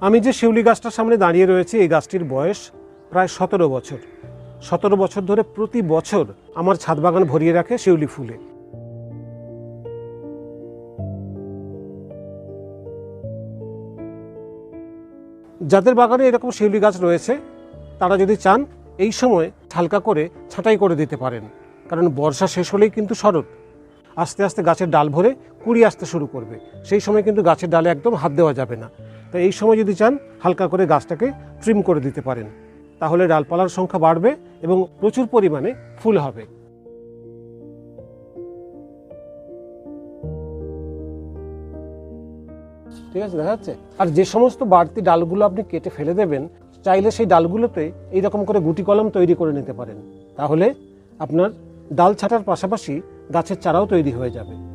আমি যে শিউলি গাছটার সামনে দাঁড়িয়ে রয়েছি, এই গাছটির বয়স প্রায় সতেরো বছর। সতেরো বছর ধরে প্রতি বছর আমার ছাদ বাগান ভরিয়ে রাখে শিউলি ফুলে। যাদের বাগানে এরকম শিউলি গাছ রয়েছে, তারা যদি চান, এই সময় হালকা করে ছাঁটাই করে দিতে পারেন। কারণ বর্ষা শেষ হলেই কিন্তু শরৎ। আস্তে আস্তে গাছের ডাল ভরে কুড়ি আসতে শুরু করবে। সেই সময় কিন্তু গাছের ডালে একদম হাত দেওয়া যাবে না। তো এই সময় যদি চান, হালকা করে গাছটাকে ট্রিম করে দিতে পারেন। তাহলে ডালপালার সংখ্যা বাড়বে এবং প্রচুর পরিমাণে ফুল হবে। ঠিক আছে, দেখা যাচ্ছে? আর যে সমস্ত বাড়তি ডালগুলো আপনি কেটে ফেলে দেবেন, চাইলে সেই ডালগুলোতে এইরকম করে গুটি কলম তৈরি করে নিতে পারেন। তাহলে আপনার ডাল ছাটার পাশাপাশি গাছের চারাও তৈরি হয়ে যাবে।